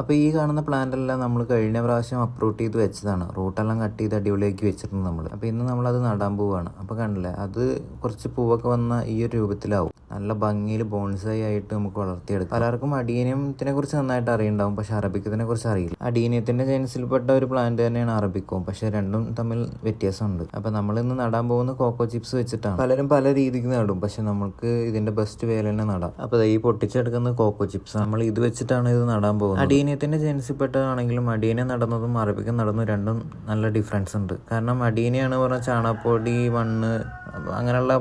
അപ്പോൾ ഈ കാണുന്ന പ്ലാന്റ് എല്ലാം നമ്മൾ കഴിഞ്ഞ പ്രാവശ്യം അപ്രൂട്ട് ചെയ്ത് വെച്ചതാണ്. റൂട്ടെല്ലാം കട്ട് ചെയ്ത് അടിപൊളിയാക്കി വെച്ചിട്ടുണ്ട് നമ്മൾ അപ്പോൾ ഇന്ന് നമ്മളത് നടാൻ പോവുകയാണ് അപ്പോൾ കണ്ടില്ലേ? അത് കുറച്ച് പൂവൊക്കെ വന്ന ഈ ഒരു രൂപത്തിലാവും. നല്ല ഭംഗിയിൽ ബോൺസായി ആയിട്ട് നമുക്ക് വളർത്തിയെടുക്കാം. പലർക്കും അടീനിയത്തിനെ കുറിച്ച് നന്നായിട്ട് അറിയുണ്ടാവും പക്ഷെ അറബിക്കത്തിനെ കുറിച്ച് അറിയില്ല. അടീനിയത്തിന്റെ ജനസിൽപ്പെട്ട ഒരു പ്ലാന്റ് തന്നെയാണ് അറബിക്കവും പക്ഷെ രണ്ടും തമ്മിൽ വ്യത്യാസമുണ്ട്. അപ്പൊ നമ്മൾ ഇന്ന് നടാൻ പോകുന്ന കോക്കോ ചിപ്സ് വെച്ചിട്ടാണ്. പലരും പല രീതിക്ക് നടും പക്ഷെ നമുക്ക് ഇതിന്റെ ബെസ്റ്റ് വേല തന്നെ നടാം. അപ്പോൾ ഈ പൊട്ടിച്ചെടുക്കുന്ന കോക്കോ ചിപ്സ് നമ്മൾ ഇത് വെച്ചിട്ടാണ് ഇത് നടാൻ പോകുന്നത്. അടീനിയത്തിന്റെ ജനസിൽപ്പെട്ടതാണെങ്കിലും അടീനെ നടന്നതും അറബിക്കം നടന്നതും രണ്ടും നല്ല ഡിഫറൻസ് ഉണ്ട്. കാരണം അടീനയാണ് പറഞ്ഞാൽ ചാണകപ്പൊടി മണ്ണ് അങ്ങനെയുള്ള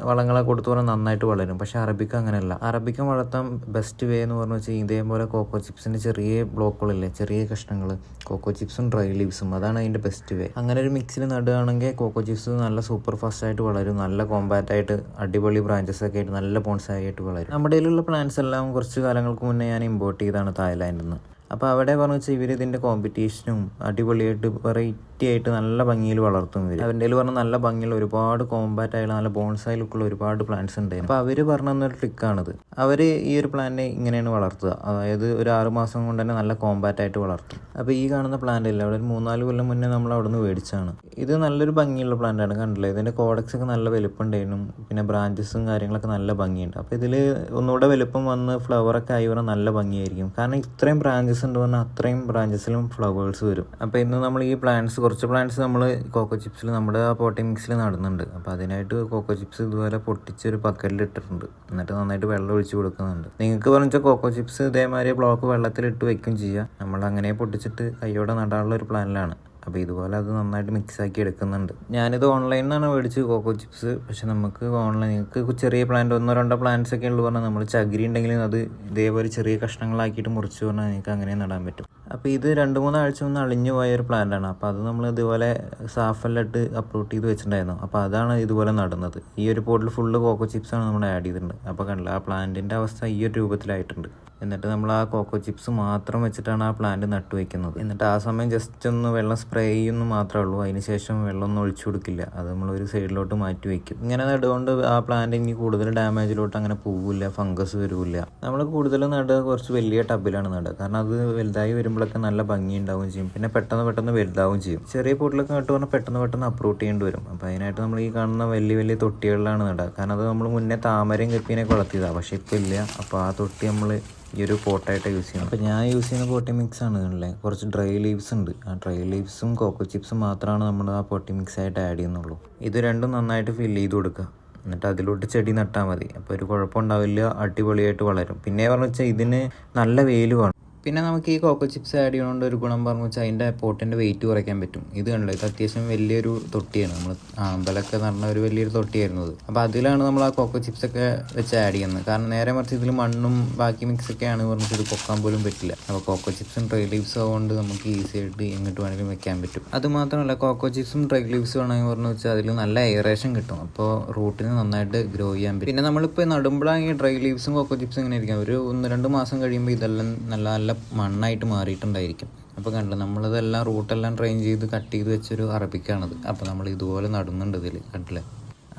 വളങ്ങളൊക്കെ കൊടുത്തു പറഞ്ഞാൽ നന്നായിട്ട് വളരും. പക്ഷേ അറബിക്ക അങ്ങനെയല്ല. അറബിക്ക വളർത്താൻ ബെസ്റ്റ് വേ എന്ന് പറഞ്ഞു വെച്ചാൽ ഇതേപോലെ കോക്കോ ചിപ്സിന്റെ ചെറിയ ബ്ലോക്കുകളില്ലേ ചെറിയ കഷ്ണങ്ങൾ കോക്കോ ചിപ്സും ഡ്രൈ ലീവ്സും അതാണ് അതിന്റെ ബെസ്റ്റ് വേ അങ്ങനെ ഒരു മിക്സിൽ നടുകയാണെങ്കിൽ കോക്കോ ചിപ്സ് നല്ല സൂപ്പർ ഫാസ്റ്റ് ആയിട്ട് വളരും. നല്ല കോമ്പാക്റ്റ് ആയിട്ട് അടിപൊളി ബ്രാഞ്ചസ് ഒക്കെ ആയിട്ട് നല്ല ബോൺസായി ആയിട്ട് വളരും. നമ്മുടെ കയ്യിലുള്ള പ്ലാന്റ്സ് എല്ലാം കുറച്ച് കാലങ്ങൾക്ക് മുന്നേ ഞാൻ ഇമ്പോർട്ട് ചെയ്താണ് തായ്ലാൻഡിൽ നിന്ന് അപ്പോൾ അവിടെ പറഞ്ഞു വെച്ചാൽ ഇവർ ഇതിന്റെ കോമ്പറ്റീഷനും അടിപൊളിയായിട്ട് വെറൈറ്റി ആയിട്ട് നല്ല ഭംഗിയിൽ വളർത്തും ഇവർ അവന്റെ പറഞ്ഞാൽ പറഞ്ഞ നല്ല ഭംഗിയുള്ള ഒരുപാട് കോമ്പാറ്റ് ആയുള്ള നല്ല ബോൺസായി ലുക്കുള്ള ഒരുപാട് പ്ലാന്റ്സ് ഉണ്ട് അപ്പോൾ അവർ പറഞ്ഞു തന്നൊരു ട്രിക്കാണിത് അവർ ഈ ഒരു പ്ലാന്റിനെ ഇങ്ങനെയാണ് വളർത്തുക. അതായത് ഒരു ആറ് മാസം കൊണ്ട് തന്നെ നല്ല കോമ്പാറ്റ് ആയിട്ട് വളർത്തും. അപ്പോൾ ഈ കാണുന്ന പ്ലാന്റ് അല്ല അവിടെ ഒരു മൂന്നാൽ കൊല്ലം മുന്നേ നമ്മൾ അവിടെ നിന്ന് മേടിച്ചാണ് ഇത് നല്ലൊരു ഭംഗിയുള്ള പ്ലാന്റാണ് കണ്ടില്ലേ? ഇതിന്റെ കോഡക്സ് ഒക്കെ നല്ല വലുപ്പമുണ്ടായിരുന്നു പിന്നെ ബ്രാഞ്ചസും കാര്യങ്ങളൊക്കെ നല്ല ഭംഗിയുണ്ട്. അപ്പോൾ ഇതിൽ ഒന്നുകൂടെ വലുപ്പം വന്ന് ഫ്ലവറൊക്കെ ആയി പറഞ്ഞാൽ നല്ല ഭംഗിയായിരിക്കും. കാരണം ഇത്രയും ബ്രാഞ്ചസ് ഉണ്ട് പറഞ്ഞാൽ അത്രയും ബ്രാഞ്ചസിലും ഫ്ലവേഴ്സ് വരും. അപ്പോൾ ഇന്ന് നമ്മൾ ഈ പ്ലാന്റ്സ് കുറച്ച് പ്ലാന്റ്സ് നമ്മൾ കോക്കോ ചിപ്സിൽ നമ്മുടെ ആ പോട്ടി മിക്സിൽ നടുന്നുണ്ട്. അപ്പോൾ അതിനായിട്ട് കോക്കോ ചിപ്സ് ഇതുപോലെ പൊട്ടിച്ചൊരു ബക്കറ്റിൽ ഇട്ടിട്ടുണ്ട്. എന്നിട്ട് നന്നായിട്ട് വെള്ളം ഒഴിച്ച് കൊടുക്കുന്നുണ്ട്. നിങ്ങൾക്ക് പറഞ്ഞാൽ കോക്കോ ചിപ്സ് ഇതേമാതിരി ബ്ലോക്ക് വെള്ളത്തിൽ ഇട്ട് വെക്കും ചെയ്യാം. നമ്മൾ അങ്ങനെ പൊട്ടിച്ചിട്ട് കൈയോടെ നടാനുള്ള ഒരു പ്ലാനിലാണ് അപ്പോൾ ഇതുപോലെ അത് നന്നായിട്ട് മിക്സ് ആക്കി എടുക്കുന്നുണ്ട്. ഞാനിത് ഓൺലൈനിൽ നിന്നാണ് മേടിച്ച് കോക്കോ ചിപ്സ് പക്ഷെ നമുക്ക് നിങ്ങൾക്ക് ചെറിയ പ്ലാന്റ് ഒന്നോ രണ്ടോ പ്ലാന്റ്സ് ഒക്കെ ഉള്ളു പറഞ്ഞാൽ നമ്മൾ ചകിരി ഉണ്ടെങ്കിലും അത് ഇതേപോലെ ചെറിയ കഷ്ണങ്ങളാക്കിയിട്ട് മുറിച്ച് പറഞ്ഞാൽ നിങ്ങൾക്ക് അങ്ങനെ നടാൻ പറ്റും. അപ്പോൾ ഇത് രണ്ട് മൂന്ന് ആഴ്ച മുന്നേ അളിഞ്ഞു പോയ ഒരു പ്ലാന്റ് ആണ്. അപ്പോൾ അത് നമ്മൾ ഇതുപോലെ സാഫെല്ലാം അപ്ലോഡ് ചെയ്ത് വെച്ചിട്ടുണ്ടായിരുന്നു. അപ്പോൾ അതാണ് ഇതുപോലെ നടുന്നത്. ഈ ഒരു പോട്ടിൽ ഫുള്ള് കോക്കോ ചിപ്സാണ് നമ്മൾ ആഡ് ചെയ്തിട്ടുണ്ട്. അപ്പോൾ കണ്ടില്ല ആ പ്ലാന്റിന്റെ അവസ്ഥ ഈ ഒരു രൂപത്തിലായിട്ടുണ്ട്. എന്നിട്ട് നമ്മൾ ആ കോക്കോ ചിപ്സ് മാത്രം വെച്ചിട്ടാണ് ആ പ്ലാന്റ് നട്ടു വെക്കുന്നത്. എന്നിട്ട് ആ സമയം ജസ്റ്റ് ഒന്ന് വെള്ളം സ്പ്രേ ചെയ്യുന്നു മാത്രമേ ഉള്ളൂ. അതിന് ശേഷം വെള്ളം ഒന്നും ഒഴിച്ചു കൊടുക്കില്ല. അത് നമ്മൾ ഒരു സൈഡിലോട്ട് മാറ്റി വെക്കും. ഇങ്ങനെ നടുകൊണ്ട് ആ പ്ലാന്റ് ഇനി കൂടുതൽ ഡാമേജിലോട്ട് അങ്ങനെ പോവില്ല ഫംഗസ് വരില്ല. നമ്മൾ കൂടുതൽ നടുക കുറച്ച് വലിയ ടബിലാണ് നടുക. കാരണം അത് വലുതായി വരുമ്പോഴൊക്കെ നല്ല ഭംഗി ഉണ്ടാവുകയും ചെയ്യും. പിന്നെ പെട്ടെന്ന് പെട്ടെന്ന് വലുതാവുകയും ചെയ്യും. ചെറിയ പോട്ടിലൊക്കെ നട്ടു പറഞ്ഞാൽ പെട്ടെന്ന് പെട്ടെന്ന് അപ്രൂട്ട് ചെയ്യേണ്ടി വരും. അപ്പോൾ അതിനായിട്ട് നമ്മൾ ഈ കാണുന്ന വലിയ വലിയ തൊട്ടികളിലാണ് നടുക. കാരണം അത് നമ്മൾ മുന്നേ താമരയും കപ്പിനെയൊക്കെ വളർത്തിയതാണ് പക്ഷേ ഇപ്പോൾ ഇല്ല. അപ്പോൾ ആ തൊട്ടി നമ്മൾ ഈ ഒരു പോട്ടായിട്ട് യൂസ് ചെയ്യണം. അപ്പോൾ ഞാൻ യൂസ് ചെയ്യുന്ന പോട്ടി മിക്സ് ആണ് ഉള്ളത്. കുറച്ച് ഡ്രൈ ലീവ്സ് ഉണ്ട്. ആ ഡ്രൈ ലീവ്സും കോക്കോ ചിപ്സും മാത്രമാണ് നമ്മൾ ആ പോട്ടി മിക്സ് ആയിട്ട് ആഡ് ചെയ്യുന്നുള്ളൂ. ഇത് രണ്ടും നന്നായിട്ട് ഫിൽ ചെയ്ത് കൊടുക്കുക. എന്നിട്ട് അതിലോട്ട് ചെടി നട്ടാൽ മതി. അപ്പോൾ ഒരു കുഴപ്പമുണ്ടാവില്ല അടിപൊളിയായിട്ട് വളരും. പിന്നെ പറഞ്ഞു വെച്ചാൽ ഇതിന് നല്ല വെയിൽ വേണം. പിന്നെ നമുക്ക് ഈ കോക്കോ ചിപ്സ് ആഡ് ചെയ്യുന്നതുകൊണ്ട് ഒരു ഗുണം പറഞ്ഞു വെച്ചാൽ അതിന്റെ പോട്ടിന്റെ വെയിറ്റ് കുറയ്ക്കാൻ പറ്റും. ഇത് കണ്ടല്ലോ ഇത് അത്യാവശ്യം വലിയൊരു തൊട്ടിയാണ്. നമ്മൾ ആമ്പലൊക്കെ നടന്ന ഒരു വലിയൊരു തൊട്ടിയായിരുന്നു അത്. അപ്പോൾ അതിലാണ് നമ്മൾ ആ കോക്കോ ചിപ്സ് ഒക്കെ വെച്ച് ആഡ് ചെയ്യുന്നത്. കാരണം നേരെ മറിച്ച് ഇതിൽ മണ്ണും ബാക്കി മിക്സ് ആണ് പറഞ്ഞിട്ട് ഇത് പൊക്കാൻ പോലും പറ്റില്ല. അപ്പോൾ കോക്കോ ചിപ്സും ഡ്രൈ ലീവ്സും ആയതുകൊണ്ട് നമുക്ക് ഈസി ആയിട്ട് എങ്ങോട്ട് വേണമെങ്കിലും വെക്കാൻ പറ്റും. അതുമാത്രമല്ല കോക്കോ ചിപ്സും ഡ്രൈ ലീവ്സും ആണെങ്കിൽ പറഞ്ഞു വെച്ചാൽ അതിൽ നല്ല എയറേഷൻ കിട്ടും. അപ്പോൾ റൂട്ടിന് നന്നായിട്ട് ഗ്രോ ചെയ്യാൻ പറ്റും. പിന്നെ നമ്മളിപ്പോൾ നടുമ്പോഴാണെങ്കിൽ ഡ്രൈ ലീവ്സും കോക്കോ ചിപ്സും ഇങ്ങനെ ഇരിക്കാം ഒരു ഒന്ന് രണ്ട് മാസം കഴിയുമ്പോൾ ഇതെല്ലാം നല്ല നല്ല മണ്ണായിട്ട് മാറിയിട്ടുണ്ടായിരിക്കും. അപ്പോൾ കണ്ടില്ല നമ്മളിതെല്ലാം റൂട്ടെല്ലാം ട്രെയിൻ ചെയ്ത് കട്ട് ചെയ്ത് വെച്ചൊരു അറബിക്കാണത്. അപ്പോൾ നമ്മൾ ഇതുപോലെ നടുന്നുണ്ട് ഇതിൽ കണ്ടില്ലേ?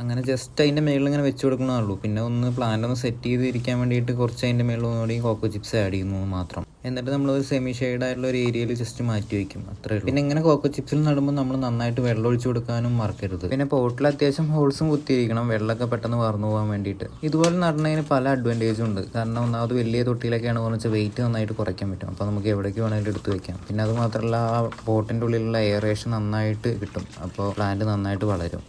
അങ്ങനെ ജസ്റ്റ് അതിന്റെ മേളിൽ ഇങ്ങനെ വെച്ച് കൊടുക്കണമേ പിന്നെ ഒന്ന് പ്ലാന്റ് ഒന്ന് സെറ്റ് ചെയ്ത് ഇരിക്കാൻ വേണ്ടിയിട്ട് കുറച്ച് അതിന്റെ മേളിൽ കോക്കോ ചിപ്സ് ആഡ് ചെയ്യുന്നു മാത്രം. എന്നിട്ട് നമ്മൾ ഒരു സെമി ഷെയ്ഡ് ആയിട്ടുള്ള ഒരു ഏരിയയിൽ ജസ്റ്റ് മാറ്റി വയ്ക്കും അത്രേ ഉള്ളൂ. പിന്നെ ഇങ്ങനെ കോക്കോ ചിപ്സിൽ നടുമ്പോൾ നമ്മൾ നന്നായിട്ട് വെള്ളം ഒഴിച്ചു കൊടുക്കാനും മറക്കരുത്. പിന്നെ പോട്ടിൽ അത്യാവശ്യം ഹോൾസും കുത്തിയിരിക്കണം. വെള്ളമൊക്കെ പെട്ടെന്ന് വാർന്നു പോകാൻ വേണ്ടിയിട്ട്. ഇതുപോലെ നടന്നതിന് പല അഡ്വാന്റേജും ഉണ്ട്. കാരണം ഒന്നാമത് വലിയ തൊട്ടിയിലൊക്കെയാണ് വെച്ചാൽ വെയിറ്റ് നന്നായിട്ട് കുറയ്ക്കാൻ പറ്റും. അപ്പോൾ നമുക്ക് എവിടേക്ക് വേണമെങ്കിലും എടുത്ത് വയ്ക്കാം പിന്നെ അത് മാത്രമല്ല ആ പോട്ടിന്റെ ഉള്ളിലുള്ള എയറേഷൻ നന്നായിട്ട് കിട്ടും. അപ്പോൾ പ്ലാന്റ് നന്നായിട്ട് വളരും.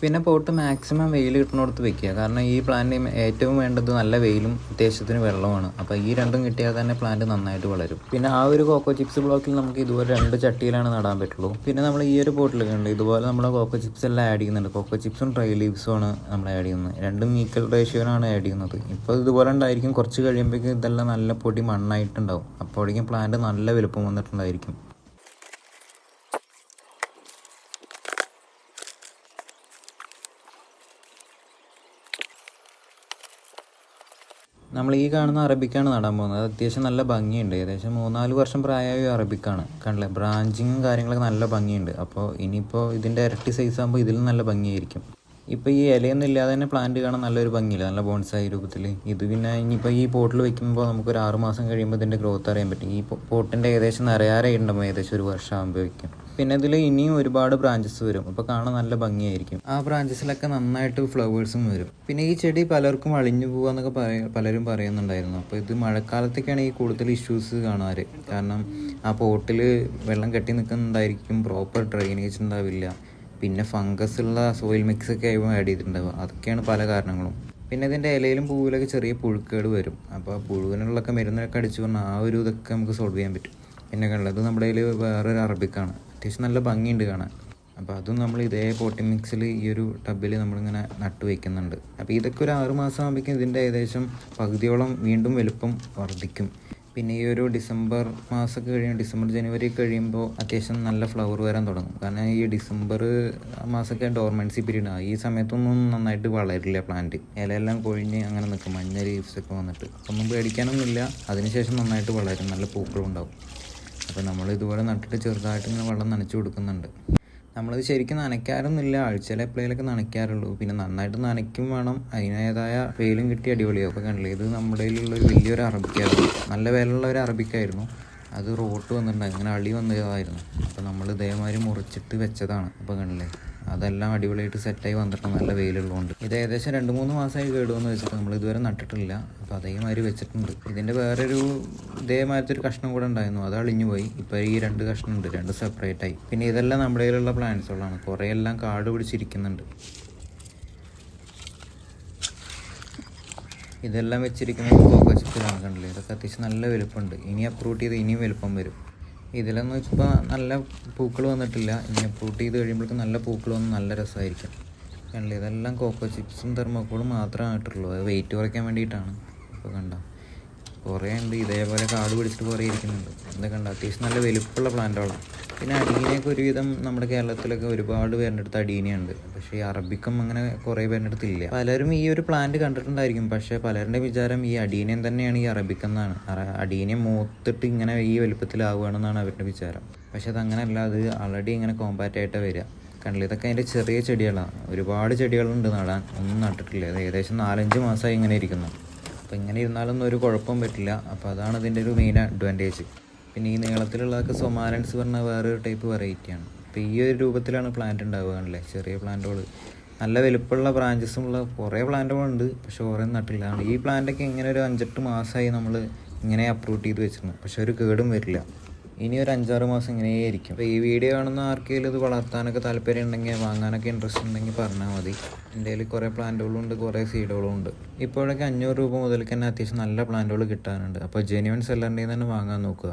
പിന്നെ പോട്ട് മാക്സിമം വെയിൽ കിട്ടുന്നിടത്ത് വെക്കുക. കാരണം ഈ പ്ലാന്റിന് ഏറ്റവും വേണ്ടത് നല്ല വെയിലും അത്യാവശ്യത്തിന് വെള്ളമാണ് അപ്പോൾ ഈ രണ്ടും കിട്ടിയാൽ തന്നെ പ്ലാന്റ് നന്നായിട്ട് വളരും. പിന്നെ ആ ഒരു കോക്കോ ചിപ്സ് ബ്ലോക്കിൽ നമുക്ക് ഇതുപോലെ രണ്ട് ചട്ടിയിലാണ് നടാൻ പറ്റുള്ളൂ. പിന്നെ നമ്മൾ ഈ ഒരു പോട്ടിൽ ഉണ്ട് ഇതുപോലെ നമ്മൾ കോക്കോ ചിപ്സ് എല്ലാം ആഡ് ചെയ്യുന്നുണ്ട്. കോക്കോ ചിപ്സും ഡ്രൈ ലീവ്സും ആണ് നമ്മൾ ആഡ് ചെയ്യുന്നത്. രണ്ടും ഈക്വൽ റേഷ്യോനാണ് ആഡ് ചെയ്യുന്നത്. ഇപ്പോൾ ഇതുപോലെ ഉണ്ടായിരിക്കും. കുറച്ച് കഴിയുമ്പോഴേക്കും ഇതെല്ലാം നല്ല പൊടി മണ്ണായിട്ടുണ്ടാവും. അപ്പോഴേക്കും പ്ലാന്റ് നല്ല വലുപ്പം വന്നിട്ടുണ്ടായിരിക്കും. നമ്മൾ ഈ കാണുന്ന അറബിക്കാണ് നടാൻ പോകുന്നത്. അത് അത്യാവശ്യം നല്ല ഭംഗിയുണ്ട്. ഏകദേശം മൂന്നാൽ വർഷം പ്രായമായ അറബിക്കാണ്. കണ്ടില്ലേ ബ്രാഞ്ചിങ്ങും കാര്യങ്ങളൊക്കെ നല്ല ഭംഗിയുണ്ട്. അപ്പോൾ ഇനിയിപ്പോൾ ഇതിന്റെ ഇരട്ടി സൈസ് ആകുമ്പോൾ ഇതിലും നല്ല ഭംഗിയായിരിക്കും. ഇപ്പോൾ ഈ ഇലയൊന്നും ഇല്ലാതെ തന്നെ പ്ലാന്റ് കാണാൻ നല്ലൊരു ഭംഗിയില്ല. നല്ല ബോൺസായി രൂപത്തിൽ ഇത് പിന്നെ ഇനിയിപ്പോൾ ഈ പോട്ടിൽ വെക്കുമ്പോൾ നമുക്കൊരു ആറ് മാസം കഴിയുമ്പോൾ ഇതിന്റെ ഗ്രോത്ത് അറിയാൻ പറ്റും. ഈ പോട്ടിന്റെ ഏകദേശം നിറയാറായിട്ടുണ്ടാകുമ്പോൾ ഏകദേശം ഒരു വർഷം വയ്ക്കും പിന്നെ ഇതിൽ ഇനിയും ഒരുപാട് ബ്രാഞ്ചസ് വരും. അപ്പോൾ കാണാൻ നല്ല ഭംഗിയായിരിക്കും. ആ ബ്രാഞ്ചസിലൊക്കെ നന്നായിട്ട് ഫ്ലവേഴ്സും വരും. പിന്നെ ഈ ചെടി പലർക്കും അളിഞ്ഞു പോകാന്നൊക്കെ പറയ പലരും പറയുന്നുണ്ടായിരുന്നു. അപ്പോൾ ഇത് മഴക്കാലത്തൊക്കെയാണ് ഈ കൂടുതൽ ഇഷ്യൂസ് കാണാറ്. കാരണം ആ പോട്ടിൽ വെള്ളം കെട്ടി നിൽക്കുന്നുണ്ടായിരിക്കും പ്രോപ്പർ ഡ്രെയിനേജ് ഉണ്ടാവില്ല. പിന്നെ ഫംഗസ് ഉള്ള സോയിൽ മിക്സ് ഒക്കെ ആയി ആഡ് ചെയ്തിട്ടുണ്ടാവുക. അതൊക്കെയാണ് പല കാരണങ്ങളും. പിന്നെ ഇതിന്റെ ഇലയിലും പൂവിലൊക്കെ ചെറിയ പുഴുക്കേട് വരും. അപ്പോൾ ആ പുഴുവിനുള്ളൊക്കെ മരുന്നൊക്കെ അടിച്ചു പറഞ്ഞാൽ ആ ഒരു ഇതൊക്കെ നമുക്ക് സോൾവ് ചെയ്യാൻ പറ്റും. പിന്നെ കണ്ടത് നമ്മുടെ കയ്യിൽ വേറൊരു അറബിക്കാണ്. അത്യാവശ്യം നല്ല ഭംഗിയുണ്ട് കാണാൻ. അപ്പോൾ അതും നമ്മൾ ഇതേ പോട്ടി മിക്സിൽ ഈ ഒരു ടബിൽ നമ്മളിങ്ങനെ നട്ടു വയ്ക്കുന്നുണ്ട് അപ്പോൾ ഇതൊക്കെ ഒരു ആറ് മാസം ആകുമ്പോഴേക്കും ഇതിന്റെ ഏകദേശം പകുതിയോളം വീണ്ടും വലുപ്പം വർദ്ധിക്കും. പിന്നെ ഈ ഒരു ഡിസംബർ മാസമൊക്കെ കഴിയുമ്പോൾ ഡിസംബർ ജനുവരി കഴിയുമ്പോൾ അത്യാവശ്യം നല്ല ഫ്ലവർ വരാൻ തുടങ്ങും. കാരണം ഈ ഡിസംബർ മാസമൊക്കെ ഡോർമെൻസി പീരീഡ് ഈ സമയത്തൊന്നും നന്നായിട്ട് വളരില്ല പ്ലാന്റ് ഇലയെല്ലാം കൊഴിഞ്ഞ് അങ്ങനെ നിൽക്കും. മഞ്ഞ ലീവ്സ് ഒക്കെ വന്നിട്ട്. ഒന്നും പേടിക്കാനൊന്നുമില്ല. അതിനുശേഷം നന്നായിട്ട് വളരും. നല്ല പൂക്കളും ഉണ്ടാവും. അപ്പോൾ നമ്മൾ ഇതുപോലെ നട്ടിട്ട് ചെറുതായിട്ട് ഇങ്ങനെ വെള്ളം നനച്ചു കൊടുക്കുന്നുണ്ട്. നമ്മളത് ശരിക്കും നനയ്ക്കാറൊന്നുമില്ല. ആഴ്ചയിലെ എപ്പോഴേലൊക്കെ നനയ്ക്കാറുള്ളൂ. പിന്നെ നന്നായിട്ട് നനയ്ക്കും വേണം. അതിനേതായ വെയിലും കിട്ടി അടിപൊളിയാവും അപ്പോൾ കണ്ടില്ലേ ഇത് നമ്മുടെ ഒരു വലിയൊരു അറബിക്കായിരുന്നു. നല്ല വിലയുള്ള ഒരു അറബിക്കായിരുന്നു. അത് റോട്ട് വന്നിട്ടുണ്ട്. അങ്ങനെ അടി വന്നതായിരുന്നു. അപ്പോൾ നമ്മൾ ഇതേമാതിരി മുറിച്ചിട്ട് വെച്ചതാണ്. അപ്പോൾ കണ്ടില്ലേ അതെല്ലാം അടിപൊളിയായിട്ട് സെറ്റായി വന്നിട്ട് നല്ല വെയിലുള്ളതുകൊണ്ട്. ഇത് ഏകദേശം രണ്ട് മൂന്ന് മാസമായി കേടുവെന്ന് വെച്ചിട്ട് നമ്മൾ ഇതുവരെ നട്ടിട്ടില്ല. അപ്പോൾ അതേമാതിരി വെച്ചിട്ടുണ്ട്. ഇതിന്റെ വേറൊരു ഇതേമാതിരത്തെ ഒരു കഷ്ണം കൂടെ ഉണ്ടായിരുന്നു. അത് അളിഞ്ഞു പോയി. ഇപ്പോൾ ഈ രണ്ട് കഷ്ണം ഉണ്ട്. രണ്ട് സെപ്പറേറ്റ് ആയി. പിന്നെ ഇതെല്ലാം നമ്മുടെ കയ്യിലുള്ള പ്ലാന്റ്സുകളാണ് കുറേ എല്ലാം കാട് പിടിച്ചിരിക്കുന്നുണ്ട്. ഇതെല്ലാം വെച്ചിരിക്കുന്നത് കോക്കച്ചിപ്പിലാണ് കണ്ടില്ലേ ഇതൊക്കെ അത്യാവശ്യം നല്ല വലുപ്പമുണ്ട്. ഇനി അപ്രൂവ് ചെയ്ത് ഇനിയും വലുപ്പം വരും. ഇതിലെന്ന് വെച്ചപ്പോൾ നല്ല പൂക്കൾ വന്നിട്ടില്ല. ഇനി അപ്രൂട്ട് ചെയ്ത് കഴിയുമ്പോഴേക്കും നല്ല പൂക്കൾ വന്ന് നല്ല രസമായിരിക്കും കണ്ടില്ല? ഇതെല്ലാം കോക്കോ ചിപ്സും തെർമോക്കോളും മാത്രമേ ആയിട്ടുള്ളൂ അത് വെയിറ്റ് കുറയ്ക്കാൻ വേണ്ടിയിട്ടാണ്. ഇപ്പോൾ കണ്ടോ? കുറേ ഉണ്ട്. ഇതേപോലെ കാട് പിടിച്ചിട്ട് കുറേ ഇരിക്കുന്നുണ്ട്. എന്തൊക്കെ ഉണ്ട് അത്യാവശ്യം നല്ല വലുപ്പമുള്ള പ്ലാന്റുകളാണ് പിന്നെ അടീനയൊക്കെ ഒരുവിധം നമ്മുടെ കേരളത്തിലൊക്കെ ഒരുപാട് പേരുടെ അടുത്ത് അടീനയുണ്ട്. പക്ഷേ ഈ അറബിക്കും അങ്ങനെ കുറേ പേരുടെ അടുത്തില്ല പലരും ഈ ഒരു പ്ലാന്റ് കണ്ടിട്ടുണ്ടായിരിക്കും. പക്ഷേ പലരുടെ വിചാരം ഈ അടീനയം തന്നെയാണ് ഈ അറബിക്കം എന്നാണ് മൂത്തിട്ട് ഇങ്ങനെ ഈ വലുപ്പത്തിലാവുകയാണെന്നാണ് അവരുടെ വിചാരം. പക്ഷേ അതങ്ങനെയല്ല അത് ആൾറെഡി ഇങ്ങനെ കോമ്പാക്റ്റ് ആയിട്ട് വരിക. കണ്ടില്ല? ഇതൊക്കെ അതിന്റെ ചെറിയ ചെടികളാണ്. ഒരുപാട് ചെടികളുണ്ട് നടാൻ. ഒന്നും നട്ടിട്ടില്ല. ഏകദേശം നാലഞ്ച് മാസമായി ഇങ്ങനെ ഇരിക്കുന്നു. അപ്പോൾ ഇങ്ങനെ ഇരുന്നാലൊന്നും ഒരു കുഴപ്പം പറ്റില്ല. അപ്പോൾ അതാണ് ഇതിന്റെ ഒരു മെയിൻ അഡ്വാന്റേജ് പിന്നെ ഈ നീളത്തിലുള്ളതൊക്കെ സൊമാലൻസ് പറഞ്ഞ വേറൊരു ടൈപ്പ് വെറൈറ്റിയാണ് അപ്പോൾ ഈ ഒരു രൂപത്തിലാണ് പ്ലാന്റ് ഉണ്ടാവുകയാണല്ലേ ചെറിയ പ്ലാന്റുകൾ നല്ല വലുപ്പമുള്ള ബ്രാഞ്ചസും ഉള്ള കുറേ പ്ലാന്റുകളുണ്ട് പക്ഷെ കുറേ നട്ടില്ല. ഈ പ്ലാന്റൊക്കെ ഇങ്ങനെ ഒരു അഞ്ചെട്ട് മാസമായി നമ്മൾ ഇങ്ങനെ അപ്രൂവ് ചെയ്ത് വെച്ചിരുന്നു. പക്ഷെ ഒരു കേടും വരില്ല. ഇനി ഒരു അഞ്ചാറ് മാസം ഇങ്ങനെയായിരിക്കും അപ്പോൾ ഈ വീഡിയോ കാണുന്ന ആർക്കെങ്കിലും ഇത് വളർത്താനൊക്കെ താല്പര്യം ഉണ്ടെങ്കിൽ വാങ്ങാനൊക്കെ ഇൻട്രസ്റ്റ് ഉണ്ടെങ്കിൽ പറഞ്ഞാൽ മതി. എന്റെ കയ്യിൽ കുറേ പ്ലാന്റുകളും ഉണ്ട് കുറേ സീഡുകളും ഉണ്ട്. ഇപ്പോഴൊക്കെ അഞ്ഞൂറ് രൂപ മുതൽക്ക് തന്നെ അത്യാവശ്യം നല്ല പ്ലാന്റുകൾ കിട്ടാനുണ്ട്. അപ്പോൾ ജെന്യുവൻ സെല്ലറിന്റെ തന്നെ വാങ്ങാൻ നോക്കുക.